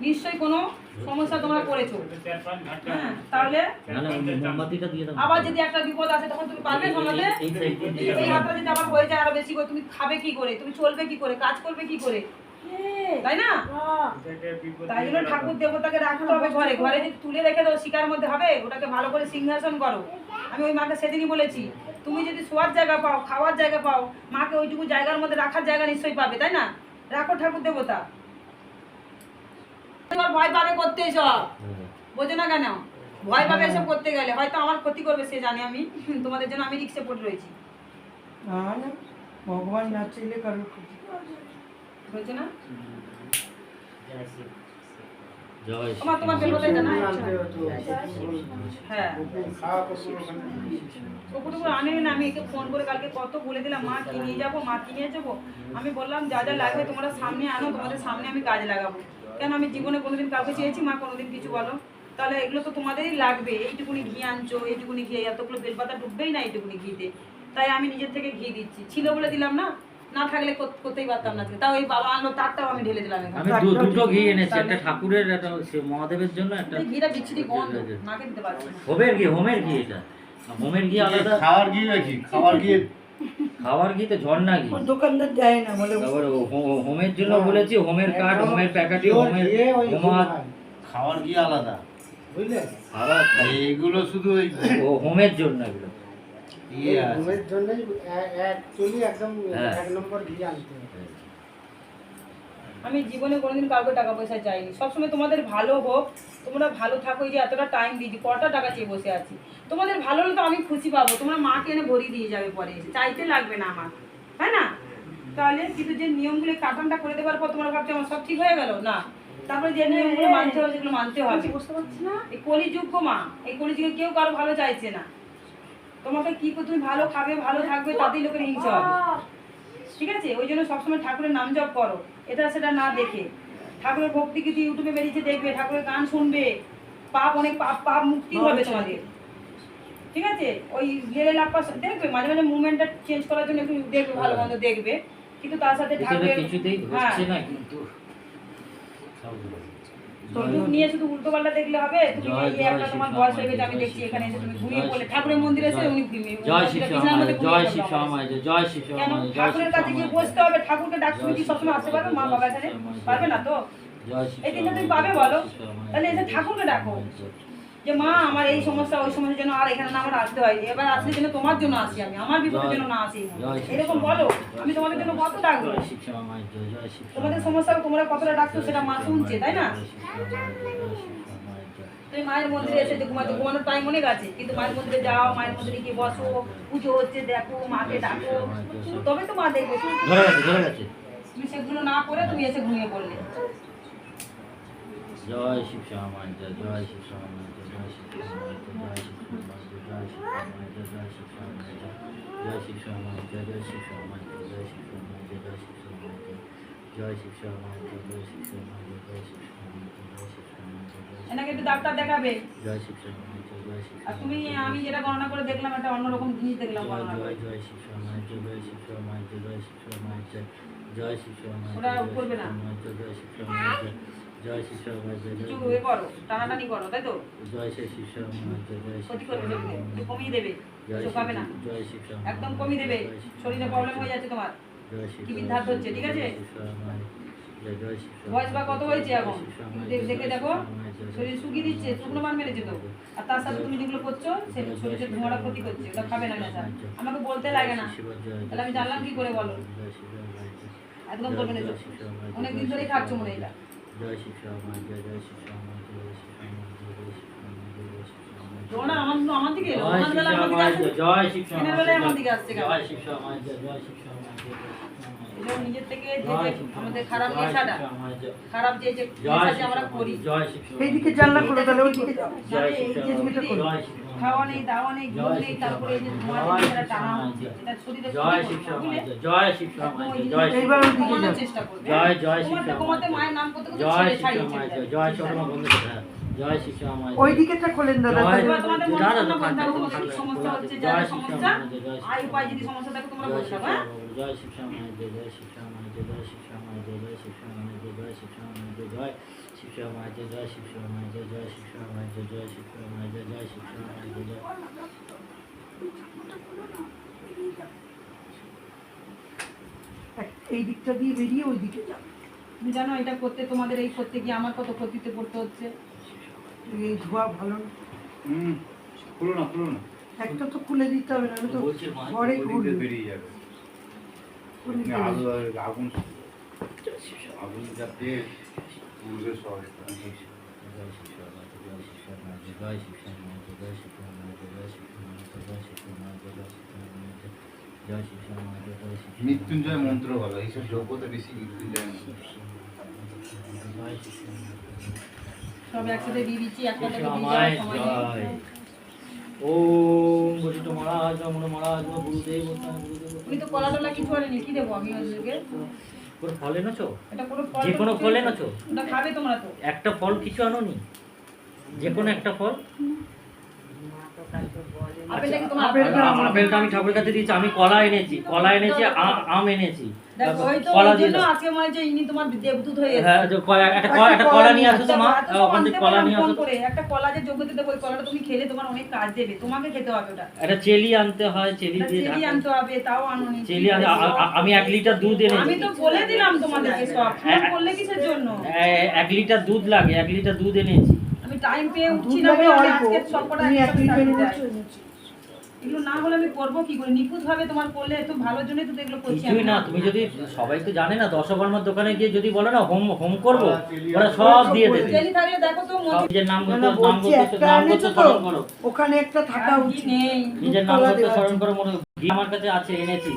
নিশ্চয়ই কোনো সমস্যা তোমরা করেছ হ্যাঁ তাহলে না না মোমবাতিটা দিয়ে দাও। আবার যদি একটা বিপদ আসে তখন তুমি পারবে সামলাতে এই হাতটা যদি আবার হয়ে যায় আরও বেশি করে তুমি খাবে কি করে? তুমি চলবে কি করে? কাজ করবে কি করে? তাই না? তাই জন্য ঠাকুর দেবতাকে রাখতে হবে ঘরে। ঘরে যদি তুলে রেখে দাও শিকার মধ্যে হবে ওটাকে ভালো করে সিংহাসন করো। আমি ওই মাকে সেদিনই বলেছি তুমি যদি শোয়ার জায়গা পাও খাওয়ার জায়গা পাও মাকে ওইটুকু জায়গার মধ্যে রাখার জায়গা নিশ্চয়ই পাবে তাই না? রাখো ঠাকুর দেবতা। ভয় পাবে করতে এসব। বোঝো না কেন? ভয় পাবে এসব করতে গেলে। হয়তো আমার ক্ষতি করবে সে জানে আমি। তোমাদের জন্য আমি রিক্সে পড়ে রয়েছি। ভগবান না চাইলে কারোর ক্ষতি। বলছে না। তোমার তোমার না? হ্যাঁ। আনে না আমি একে ফোন করে কালকে কত বলে দিলাম মা কি নিয়ে যাব মা কি নিয়ে যাব? আমি বললাম যা যা লাগবে তোমরা সামনে আনো তোমাদের সামনে আমি কাজে লাগাবো। কেন আমি জীবনে কোনোদিন কাউকে চেয়েছি? মা কোনোদিন কিছু বলো। তাহলে এগুলো তো তোমাদেরই লাগবে। এইটুকুনি ঘি আনছো এইটুকুনি ঘি এতগুলো বেলপাতা ডুববেই না এইটুকুনি ঘিতে। তাই আমি নিজের থেকে ঘি দিচ্ছি। ছিল বলে দিলাম না? না থাকলে করতেই পারতাম না। তাও এই বাবা আনলো তারটাও আমি ঢেলে দিলাম আমি দুটো ঘি এনেছি একটা ঠাকুরের একটা মহাদেবের জন্য একটা ঘিটা বিচ্ছিরি গন্ধ। দিতে পারছি হোমের ঘি হোমের ঘি এটা। হোমের ঘি আলাদা। খাওয়ার ঘি নাকি? খাওয়ার ঘি খাওয়ার ঘি তো ঝর্ণা ঘি দোকানদার দেয় না বলে তারপর হোমের জন্য বলেছি হোমের কার্ড হোমের প্যাকেটে হোমের হোমা খাওয়ার ঘি আলাদা? বুঝলে? এইগুলো শুধু ওই হোমের জন্য এগুলো। হোমের জন্যই অ্যাকচুয়ালি একদম হ্যাঁ। এক নম্বর ঘি আনতে হবে। আমি জীবনে কোনোদিন কাউকে টাকা পয়সা চাইনি। সবসময় তোমাদের ভালো হোক তোমরা ভালো থাকো এই যে এতটা টাইম দিয়েছি কটা টাকা চেয়ে বসে আছি। তোমাদের ভালো হলে তো আমি খুশি পাবো তোমরা মাকে এনে ভরিয়ে দিয়ে যাবে পরে চাইতে লাগবে না আমার তাই না? তাহলে কিন্তু যে নিয়মগুলো কাটানটা করে দেওয়ার পর তোমরা ভাবছ আমার সব ঠিক হয়ে গেল? না। তারপরে যে নিয়মগুলো মানতে হবে সেগুলো মানতে হবে। বুঝতে পারছি না। এই কলিযুগ মা এই কলিযুগে কেউ কারও ভালো চাইছে না। তোমাকে কি করে তুমি ভালো খাবে ভালো থাকবে তাতেই লোকের হিংসা হবে। ঠিক আছে? ওই জন্য সবসময় ঠাকুরের নাম জপ করো। এটা সেটা না দেখে। ঠাকুরের ভক্তি কিছু ইউটিউবে বেরিয়েছে দেখবে। ঠাকুরের গান শুনবে। পাপ অনেক পাপ পাপ মুক্তি হবে তোমাদের। ঠিক আছে? ওই লেলে লাপ্পা দেখবে? মাঝে মাঝে মুভমেন্টটা চেঞ্জ করার জন্য একটু দেখবে ভালো মন্দ দেখবে। কিন্তু তার সাথে ঠাকুরের হ্যাঁ। মুখ নিয়ে শুধু উল্টো পাল্টা দেখলে হবে? তুমি এই একটা তোমার বয়স হয়ে গেছে আমি দেখছি এখানে এসে তুমি ঘুমিয়ে পড়লে। ঠাকুরের মন্দিরে এসে উনি ঘুমিয়ে জয় শিব বিছানার জয় ঘুমিয়ে শিব জয় শিব জয় শিব কেন? জয় ঠাকুরের কাছে গিয়ে বসতে হবে। ঠাকুরকে ডাক তুমি কি সবসময় আসতে পারবে মা বাবা এখানে? পারবে না তো এই দিনটা তুমি পাবে বলো? তাহলে এসে ঠাকুরকে ডাকো। যে মা আমার এই সমস্যা ওই সমস্যার জন্য আর এখানে না আমার আসতে হয়। এবার আসলে যেন তোমার জন্য আসি আমি আমার বিপদের জন্য না আসি। এরকম বলো আমি তোমাদের জন্য কত ডাকবো? তোমাদের সমস্যা তোমরা কতটা ডাকছো সেটা মা শুনছে তাই না? তুমি মায়ের মন্দিরে এসে ঘুমাতে ঘুমানোর টাইম অনেক আছে কিন্তু মায়ের মন্দিরে যাও মায়ের মন্দিরে গিয়ে বসো পুজো হচ্ছে দেখো মাকে ডাকো। তবে তো মা দেখবে। তুমি- সেগুলো না করে তুমি এসে ঘুমিয়ে পড়লে। জয় শিব শ্যামায় জয় শিব শ্যামায় এনাকে একটু ডাক্তার দেখাবে আর তুমি, আমি যেটা গণনা করে দেখলাম, একটা অন্যরকম জিনিস দেখলাম জয় করবে না। জয় শিব জয় জয় শিব শ্যামায় জয় জয় টানাটানি করো তাই তো জয় শ্রী জয় জয় ক্ষতি করবে চোখকে কমিয়ে দেবে জয় না শ্যামায় একদম কমিয়ে দেবে শরীরে প্রবলেম হয়ে যাচ্ছে তোমার জয় কি বিধাত হচ্ছে, ঠিক আছে? জয় জয় শিব বয়স বা কত হয়েছে এখন দেখে দেখো শরীর শুকিয়ে দিচ্ছে শুকনো মান মেরেছে তো আর তার সাথে তুমি যেগুলো করছ ধোঁয়াটা ক্ষতি করছে ওটা খাবে না নেশা আমাকে বলতে লাগে না তাহলে আমি জানলাম কি করে বলো একদম করবে না তো ধরেই খাচ্ছ মনে হয় এটা জয় শিব শ্যামায় জয় জয় শিব জয় শিব জয় জয় শিব জয় জয় শিব শ্যামায় জোনা আমার আমার দিকে এলো জয় আমার বেলা আমার দিকে আসছে জয় শিব বেলায় আমার শ্যামায় দিকে আসছে জয় শিব শ্যামায় জয় জয় শিব জয় জয় শিব শ্যামায় এসব নিজের থেকে যে জয় আমাদের খারাপ জয় নেশাটা জয়- খারাপ যে যে জয় আমরা করি জয় শিব শ্যামায়। এইদিকে জানলা খুলে তাহলে ওইদিকে যাও জয় শিব এই যে যেটা জয় শিব। খাওয়া নেই দাওয়া নেই ঘুম জয় নেই তারপরে এই যে ধোঁয়া জয় যেটা টানা হচ্ছে এটা শরীরে জয় শিব? শ্যামায়, জয় শিব শ্যামায়, জয় এইবার যাও চেষ্টা করবে জয় জয় শিব কমাতে কমাতে মায়ের নাম করতে করতে জয় শিব ছেড়ে জয় শ্যামায় বন্ধ করে জয় শিব শ্যামায়, জয়- ওইদিকেটা খোলেন দাদা তোমাদের মনে সমস্যা হচ্ছে শিব সমস্যা আয় উপায় যদি সমস্যা থাকে তোমরা শিব হ্যাঁ? জয় শিব শ্যামায়, জয় শিব শ্যামায়, জয় শিব শ্যামায়, জয় শিব শ্যামায়, জয় শিব শ্যামায়, জয় শিক্ষা এই দিকটা দিয়ে বেরিয়ে ওই দিকে যাও জানো এটা করতে তোমাদের এই করতে গিয়ে আমার কত ক্ষতিতে পড়তে হচ্ছে। এই ধোয়া ভালো না। হুম খুলো না খুলো না। একটা তো খুলে দিতে হবে না তো ঘরে ঘুরবে। বেরিয়ে যাবে। আগুন আগুন যা মৃত্যুঞ্জয় মন্ত্র বলো এইসব যোগ্যতা বেশি মৃত্যুঞ্জয় মন্ত্র সব একসাথে দিয়ে দিচ্ছি দিয়ে। ওম বসিত মহারাজ নমো মহারাজ গুরুদেব তুমি তো কলা টলা কিছু আনেনি কি দেবো আমি ওদেরকে পুরো ফল এনেছো? এটা ফল যে কোনো ফল এনেছো? ওটা খাবে তোমরা তো। একটা ফল কিছু আনোনি? যে কোনো একটা ফল? আপেলটা কি তোমার আপেলটা আ- আপেলটা আমি ঠাকুরের কাছে দিয়েছি আমি কলা এনেছি কলা এনেছি আম এনেছি। আমি এক লিটার দুধ এনে বলে দিলাম জন্য? এক লিটার দুধ লাগে এক লিটার দুধ এনেছি। আমি টাইম পেয়ে উঠছি না এগুলো না হলে আমি করব কি করে? নিখুঁত ভাবে তোমার করলে একটু ভালোর জন্যই তো এগুলো করছি কিছুই না তুমি যদি সবাই তো জানে না দশকর্মার দোকানে গিয়ে যদি বলো না হোম হোম করব ওরা সব দিয়ে দেবে। জেলি থাকলে দেখো তো নিজের নাম না, করতে না, নাম করতে একটা নাম এনেছো করতে তো? স্মরণ করো। ওখানে একটা থাকা উচিত। নেই। নিজের নাম করতে স্মরণ করো মনে আমার কাছে আছে এনেছি।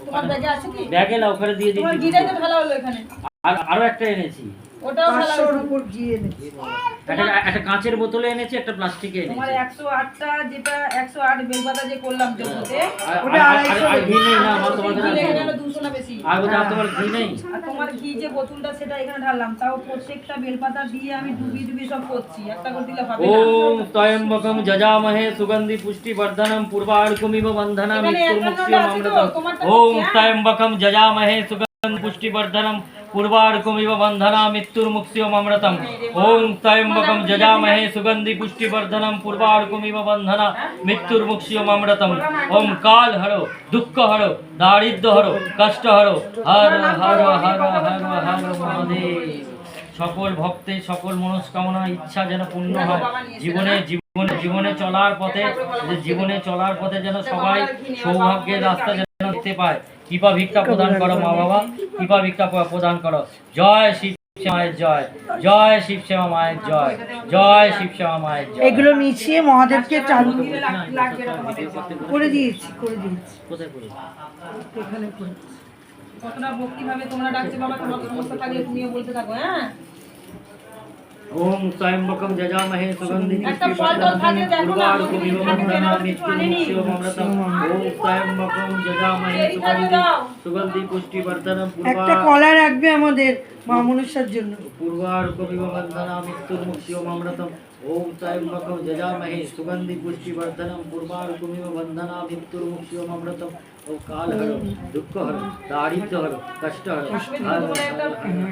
তোমার ব্যাগে আছে কি? ব্যাগে না ওখানে দিয়ে তোমার গিটাই তো ঢালা হলো এখানে। আর আরও একটা এনেছি। পাঁচশোর হলো উপর গিয়ে এনেছি। একটা একটা কাঁচের বোতলে এনেছি একটা প্লাস্টিকে তোমার একশো আটটা যেটা একশো আট বেলপাতা যে করলাম যোগ্যতে ওটা আর- আর- আড়াইশো ঘি নেই না আমার তোমার কাছে লেগে আছে। গেল দুশো না বেশি। আর বলছে তোমার ঘি নেই? আর তোমার ঘি যে বোতলটা সেটা এখানে ঢাললাম। তাও প্রত্যেকটা বেলপাতা দিয়ে আমি ডুবি ডুবি সব করছি। একটা করে দিলে হবে না। ওম ত্রয়ম্বকম যজামহে সুগন্ধি পুষ্টি বর্ধনম পূর্বার্কুমিব বন্ধনা ওম হ্যাঁ? যজামহে সুগন্ধি পুষ্টিবর্ধনম পূর্বার্কমিব বন্ধনা মৃত্যুর মুক্তিম অমৃতম ওম সায়ম্বকম যজামহে সুগন্ধি পুষ্টিবর্ধনম পূর্বার্কমিব বন্ধনা মৃত্যুর মুক্তিম অমৃতম ওম কাল হর দুঃখ হর দারিদ্র হর কষ্ট হর হর হর হর হর হর মহাদেব সকল ভক্তে সকল মনস্কামনা, ইচ্ছা যেন পূর্ণ হয়। জীবনে জীবন, জীবনে চলার পথে জীবনে চলার পথে যেন সবাই সৌভাগ্যের রাস্তা যেন পায়। কৃপা ভিক্ষা প্রদান করো মা বাবা। কৃপা ভিক্ষা প্রদান করো। জয় শিব মায়ের জয়। জয় শিব শ্যামা মায়ের জয়। জয় শিব শ্যামা মায়ের জয়। এগুলো মিশিয়ে মহাদেবকে চালু করে। দিয়েছি করে দিয়েছি। কোথায় করেছ? এখানে করে কতটা ভক্তি তোমরা ডাকছো বাবা? তোমার সমস্ত কাজে তুমিও বলতে থাকো হ্যাঁ? ওম স্বয়ম্বকম যজামহে সুগন্ধি পুষ্টিবর্ধনম একটা কলা রাখবে আমাদের মা মনুষ্যের জন্য। পূর্বার কবিবন্ধনা মৃত্যুর মুক্তিম অমৃতম। ত্রয়ম্বকম যজামহে সুগন্ধি পুষ্টি বর্ধনম পূর্বার্কমিব বন্ধনা মৃত্যুর মুক্তিয়মৃতম ও কাল হর দুঃখ হর দারিদ্র হর কষ্ট হর। আসবে তো তোমরা একটা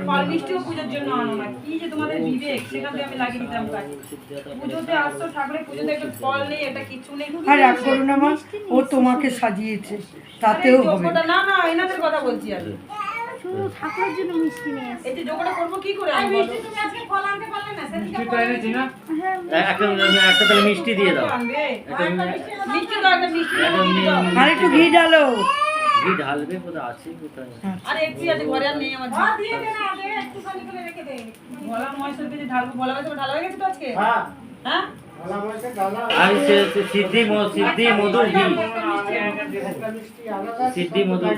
ফল মিষ্টিও পুজোর জন্য আনো না। কি যে তোমাদের বিবেক সেখান থেকে আমি লাগিয়ে দিতাম কাজ। পুজোতে আসতো ঠাকুরের পুজোতে একটা ফল নেই এটা কিছু নেই। আর রাগ করো না মা ও তোমাকে সাজিয়েছে তাতেও আরে, হবে। না না এনাদের কথা বলছি আমি। শুধু ঠাকুরের জন্য মিষ্টি নিয়ে এই যে যোগ্যটা করব কি করে আমি বলো? তুমি আজকে ফল আনতে পারলে না সেদিনকে ফল হ্যাঁ একটা একটা তাহলে মিষ্টি দিয়ে দাও। মিষ্টি দাও একটা মিষ্টি একটা মিষ্টি আর একটু ঘি ডালো ঘি ঢালবে কোথায় আছে কোথায় আরে একটু আছে ঘরে আর নেই আমার দিয়ে দে না দে একটুখানি করে রেখে দে। ভোলা মহেশ্বরকে যে ঢালবো ভোলা গেছে ঢালা হয়ে গেছে তো আজকে? হ্যাঁ। হ্যাঁ? আমি সিদ্ধি সিদ্ধি মধুর ঘি সিদ্ধি মধুর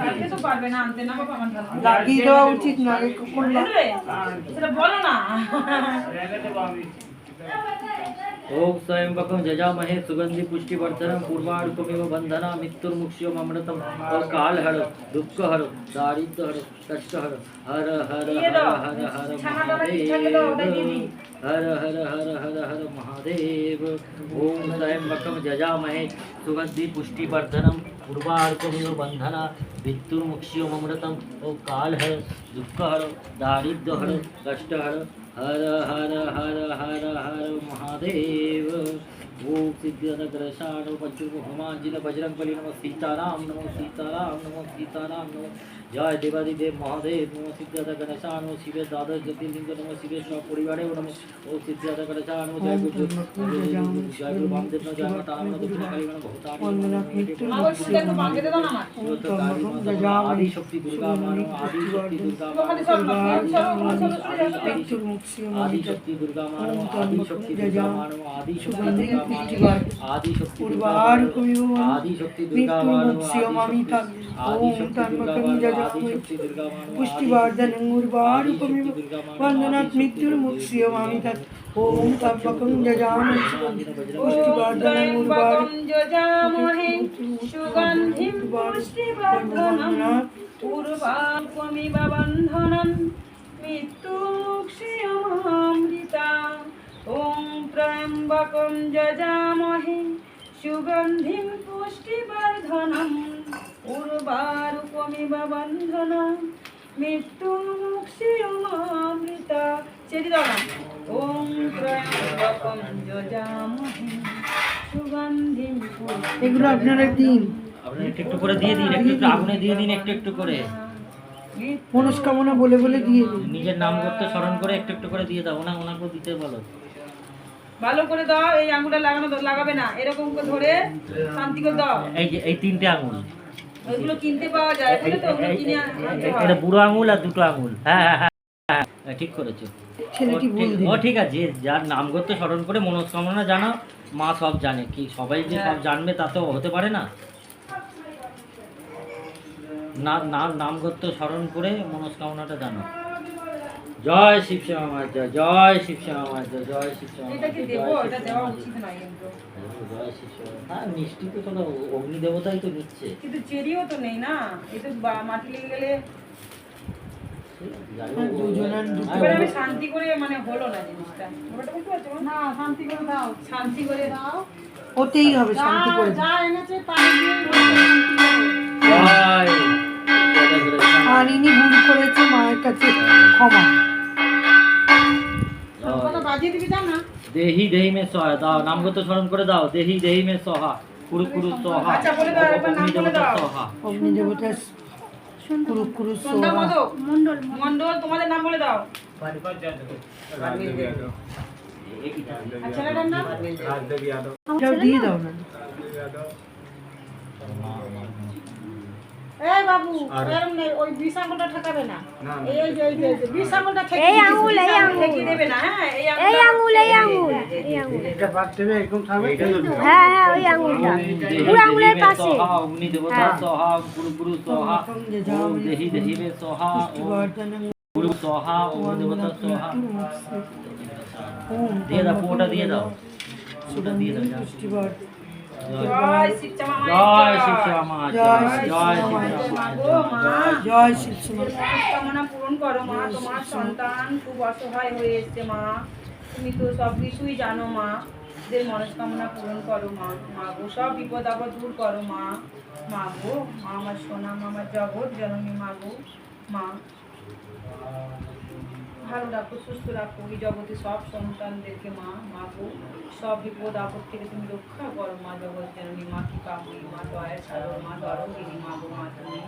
ঘি দেওয়া উচিত না বলো না। ओम स्वयंवकम जजामहे सुगंधि पुष्टि वर्धनम पूर्वार्कमेव बंधना मृत्युर मुक्षियम अमृतम और काल हर दुख हर दारिद्र हर कष्ट हर हर हर हर हर हर। हर हर हर हर हर महादेव। ओम स्वयंवकम जजामहे सुगंधि पुष्टि वर्धनम पूर्वार्कमेव बंधना मृत्युर मुक्षियम अमृतम और काल हर दुख हर दारिद्र हर कष्ट हर હર હર હર હર હર મહાદેવ ઓમ સિદ્ધિનગ્રસાણ પંચુક હનુમાનજી ભજરંગબલી નમો સીતારામ નમો સીતારામ નમો સીતારામ નમો জয় দেবাদিদেব মহাদেব নম সিদ্ধাদা গণেশান ও শিবের দ্বাদশ জ্যোতির্লিঙ্গ নম শিবের সব পরিবারেও নম ও সিদ্ধাদা গণেশান ও জয় গুরু জয় গুরু বামদেব নম জয় মাতা রাম দক্ষিণ কালী নম ভূতানি বন্দনা মৃত্যুর মা ওই ফুলটা একটু বাঁকে দাও না আমার আদি শক্তি দুর্গা মা নম আদি শক্তি দুর্গা মা ওখানে সব মা, চলো, চলো, চলো, চলো, চলো। মৃত্যুর মুক্তি আদি শক্তি দুর্গা মা নম আদি শক্তি দুর্গা মা নম আদি শক্তি দুর্গা মা নম আদি শক্তি দুর্গা মা পূর্বার নম কবিও আদি শক্তি দুর্গা মৃত্যুর মা নম মুক্তি অমামিতা আদি ওম শক্তি দুর্গা তন্মকং মা নম যজামহে আদি শক্তি দুর্গা মা নম পুষ্টিবর্ধনং উর্বারুকমিব বন্দনাৎ মৃত্যুর মুক্তি অমামিতা ওম তন্মকং যজামহে পুষ্টিবর্ধনং উর্বারু ত্র্যম্বকং যজামহে সুগন্ধিম পুষ্টিবর্ধনম পূর্বাল্পমিব বন্ধনম মৃত্যুক্ষয়মৃতা ওম ত্র্যম্বকং যজামহে সুগন্ধিম পুষ্টিবর্ধনম পূর্বারুপমিব বন্ধনম মৃত্যুক্ষয়মৃতা চেরি দাও না ওম ত্র্যম্বকং যজামহে সুগন্ধিম এগুলো আপনারা দিন। আপনি একটু একটু করে দিয়ে দিন একটু একটু আগুনে দিয়ে দিন একটু একটু করে। মনস্কামনা বলে বলে দিয়ে দিন। নিজের নাম করতে স্মরণ করে একটু একটু করে দিয়ে দাও ওনা ওনাকে দিতে বলো। ভালো করে দাও এই আঙুলটা লাগানো লাগাবে না। এরকম করে ধরে শান্তি করে দাও। এই যে এই তিনটে আঙুল। ওইগুলো কিনতে পাওয়া যায় বুঝলে তো ওগুলো কিনে আনতে হয়। এটা বুড়ো আঙুল আর দুটো আঙুল। হ্যাঁ হ্যাঁ হ্যাঁ হ্যাঁ, হ্যাঁ ঠিক করেছ। ছেলেটি ভুল ঠিক- ও ঠিক আছে যার নাম করতে স্মরণ করে মনস্কামনা জানাও মা সব জানে। কি সবাই যে সব জানবে তা তো হতে পারে না? না নাম নাম করতে স্মরণ করে মনস্কামনাটা জানো জয় শিব শ্যামা জয় জয় শিব শ্যামা জয় জয় শিব কি জয়, শিব। হ্যাঁ মিষ্টি তো চলো অগ্নি দেবতাই তো নিচ্ছে। কিন্তু চেরিও তো নেই না তো মাটি লেগে গেলে হ্যাঁ, দুজনের দুটো। এবার আমি শান্তি করে মানে হলো না জিনিসটা। ব্যাপারটা বুঝতে পারছ? না শান্তি করে দাও। শান্তি করে দাও। ওতেই হবে শান্তি করে যা এনেছে তাই দিয়ে জয় জয় জয় জয়। আর ইনি ভুল করেছে মায়ের কাছে ক্ষমা জয়। বাজিয়ে দিবি দাও না দেহি দেহি মে সহা দাও নামগত স্মরণ করে দাও দেহি দেহি মে সহা কুরু কুরু সহা আচ্ছা, বলে দাও, এবার নাম অগ্নি দেবতা সহা অগ্নি দেবতা কুরু মন্ডল মন্ডল। তোমাদের নাম বলে দাও। দিয়ে দাও না এই বাবু এরম নেই ওই বিষ আঙুলটা ঠেকাবে না। এই এই যে এই যে, বিষ আঙুলটা ঠেকিয়ে এই আঙুল, এই আঙুল আঙুল। দেবে না হ্যাঁ এই আঙুল এই আঙুল। এই আঙুল। এটা বাদ দেবে এরকম থাকবে? হ্যাঁ হ্যাঁ ওই আঙুলটা। পুরো আঙুলের পাশে। সহা অগ্নি দেবতা হ্যাঁ। সহা কুরু কুরু সহা ওম দেহি দেহি মে সহা ওম সহা অগ্নি দেবতা সহা। ওম দিয়ে দাও পুরোটা দিয়ে দাও। পুরোটা দিয়ে দাও জয় শিব জয় শিব জয়। শিব কামনা পূরণ করো মা তোমার সন্তান খুব অসহায় হয়ে এসছে মা। তুমি তো সব কিছুই জানো মা। ওদের মনস্কামনা পূরণ করো মা। মা গো সব বিপদ আপদ দূর করো মা। মা গো মা আমার সোনা মা আমার জগৎ জননী মা গো মা। ভালো রাখো, সুস্থ রাখো, এই জগতে সব সন্তানদেরকে মা মা গো, সব বিপদ আপদ থেকে তুমি রক্ষা করো মা জগৎ জননী মা কি কামড়ি মা দয়া ছাড়ো, মা দরগিরি মা গো, মা তুমি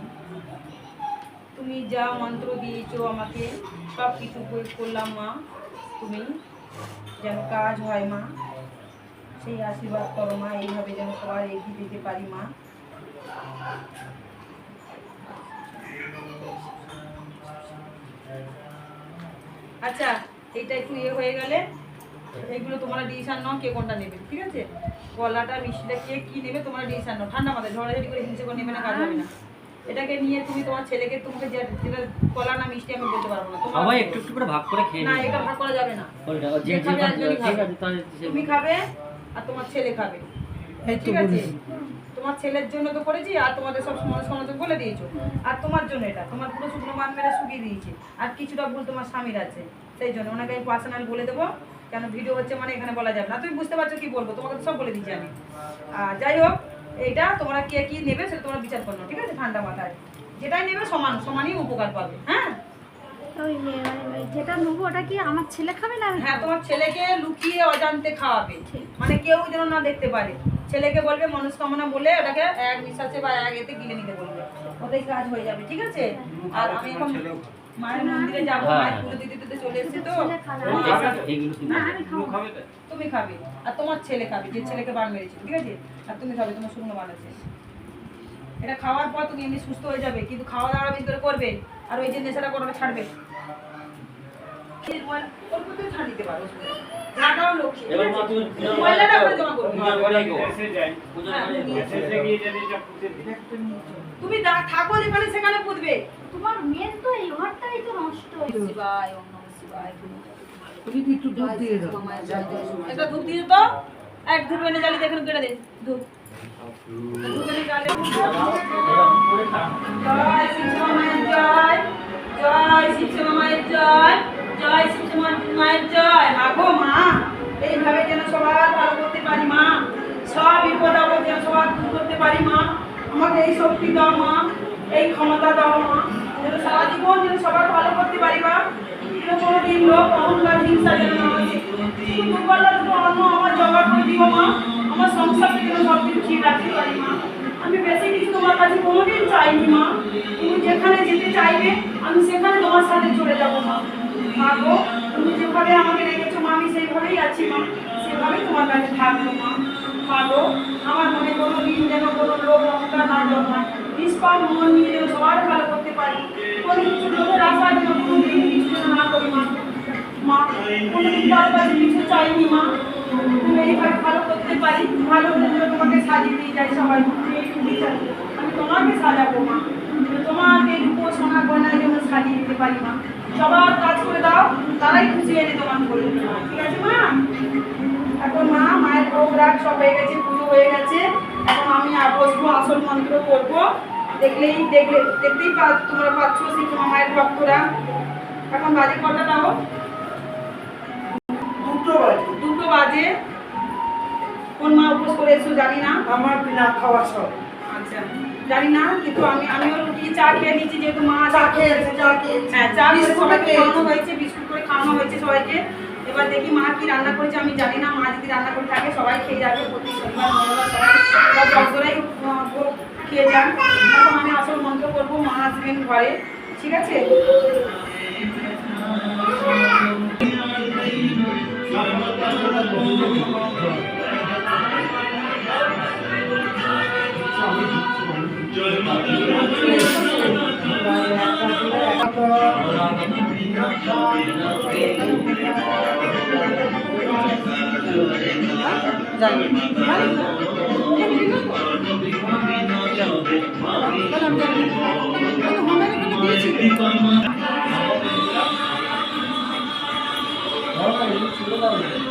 তুমি যা মন্ত্র দিয়েছ আমাকে, সব কিছু প্রয়োগ করলাম মা, তুমি যেন কাজ হয় মা, সেই আশীর্বাদ করো মা, এইভাবে যেন সবাই এগিয়ে যেতে পারি মা। আচ্ছা এটা একটু ইয়ে হয়ে গেলে এগুলো তোমরা ডিসিশন নাও কে কোনটা নেবে ঠিক আছে? কলাটা মিষ্টিটা কে কি নেবে তোমরা ডিসিশন নাও। ঠান্ডা মাথায় ঝড়াঝড়ি করে হিংসে করে নেবে না কাজ হবে না। এটাকে নিয়ে তুমি তোমার ছেলেকে তোমাকে যে- যেটা কলা না মিষ্টি আমি বলতে পারব না। সবাই একটু একটু করে ভাগ করে খেয়ে না এটা ভাগ করা যাবে না। তুমি খাবে আর তোমার ছেলে খাবে। এই তো ঠিক আছে? তোমার ছেলের জন্য তো করেছি আর তোমাদের সব সমাজ সমাজ বলে দিয়েছ। আর তোমার জন্য এটা তোমার পুরো শুকনো বান মেরে শুকিয়ে দিয়েছে। আর কিছুটা ভুল তোমার স্বামীর আছে সেই জন্য ওনাকে আমি পার্সোনাল বলে দেবো কেন ভিডিও হচ্ছে মানে এখানে বলা যাবে না। তুমি বুঝতে পারছ কি বলব তোমাকে সব বলে দিচ্ছি আমি। আর যাই হোক এইটা তোমরা কে কি নেবে সেটা তোমরা বিচার করো ঠিক আছে? ঠান্ডা মাথায়। যেটাই নেবে সমান সমানই উপকার পাবে হ্যাঁ? মানে যেটা নেব ওটা কি আমার ছেলে খাবে না? হ্যাঁ তোমার ছেলেকে লুকিয়ে অজান্তে খাওয়াবে। মানে কেউ যেন না দেখতে পারে। ছেলেকে বলবে মনস্কামনা বলে ওটাকে এক নিঃশ্বাসে বা এক এতে গিলে নিতে বলবে। ওদের কাজ হয়ে যাবে ঠিক আছে? আর আমি এখন মায়ের মন্দিরে যাব। মায়ের পুজো দিতে দিতে চলে এসেছি তো। ছেলে খাবে। না। এইগুলো তুমি খাব? না। তুমি খাবে? আর তোমার ছেলে খাবে যে ছেলেকে বান মেরেছে ঠিক আছে? আর তুমি খাবে তোমার শুকনো বান আছে। এটা খাওয়ার পর তুমি এমনি সুস্থ হয়ে যাবে কিন্তু খাওয়া দাওয়া বেশি করে করবে আর ওই যে নেশাটা করাটা ছাড়বে। দিতে পারো ময়লাটা করে হ্যাঁ। তুমি থাকো যেখানে সেখানে পুঁতবে। তোমার মেন তো এই ঘরটাই তো নষ্ট শিবায় শিবায়। তুমি কি একটু দুধ দিয়ে দাও। একটা ধূপ দিয়ে তো এক ধূপ এনে জ্বালিয়ে দেখুন কেটে দে। ধূপ। ধূপ এনে জ্বালিয়ে জয় শিবশ্যামা মায়ের জয়। জয় শিবশ্যামা মায়ের জয়। জয় শিবশ্যামা মায়ের জয়। আগো মা। এইভাবে যেন সবার ভালো করতে পারি মা, সব বিপদ আপদ যেন সবার দূর করতে পারি মা, আমাকে এই শক্তি দাও মা, এই ক্ষমতা দাও মা, যেন সারা জীবন যেন সবার ভালো করতে পারি মা। যেন কোনোদিন লোক অহংকার, হিংসা যেন না অন্ন, আমার মা, আমার সংসারকে সব কিছু ঠিক রাখতে পারি মা। আমি বেশি তোমার কাছে কোনোদিন চাইনি মা। তুমি যেখানে যেতে চাইবে, আমি সেখানে তোমার সাথে চলে যাব মা। মা গো, তুমি যেভাবে আমাকে রেখেছো মা আমি সেইভাবেই আছি মা, সেভাবেই তোমার কাছে থাকব মা। গো আমার মনে কোনো দিন যেন কোনো লোক অহংকার না জন্মায়। নিষ্পাপ মন নিয়ে যেন সবার ভালো করতে পারি। কোনো কিছু লোকের আশা যেন কোনো দিন কিছু যেন না করি মা। মা, কোনোদিন তার কাছে কিছু চাইনি মা। তুমি এইভাবে ভালো করতে পারি, ভালো মন্দ তোমাকে সাজিয়ে দিয়ে যাই সবাই। আমি তোমাকে সাজাবো মা। তোমাকে রূপো সোনা গয়নার জন্য সাজিয়ে দিতে পারি মা। সবার কাজ করে দাও তারাই খুশি এনে তোমার করে ঠিক আছে মা? এখন মা মায়ের ভোগ রাগ সব হয়ে গেছে পুজো হয়ে গেছে। এখন আমি বসবো আসল মন্ত্র করব। দেখলেই দেখলে দেখতেই পা তোমরা পাচ্ছ সেই তোমার মায়ের ভক্তরা। এখন বাজে কটা দাও দুটো বাজে। দুটো বাজে। কোন মা উপোস করে এসো জানি না। আমার বিনা খাওয়া সব। আচ্ছা। জানি না কিন্তু আমি আমিও রুটি চা খেয়ে নিয়েছি যেহেতু মা চা খেয়েছে চা খেয়েছে। হ্যাঁ চা বিস্কুট খাওয়ানো হয়েছে বিস্কুট করে খাওয়ানো হয়েছে সবাইকে। এবার দেখি মা কি রান্না করেছে আমি জানি না। মা যদি রান্না করে থাকে সবাই খেয়ে যাবে প্রতি শনিবার মঙ্গলবার সবাই ভোগ খেয়ে যান। এখন আমি আসল মন্ত্র করব মা আসবেন ঘরে। ঠিক আছে? 아, 들어가면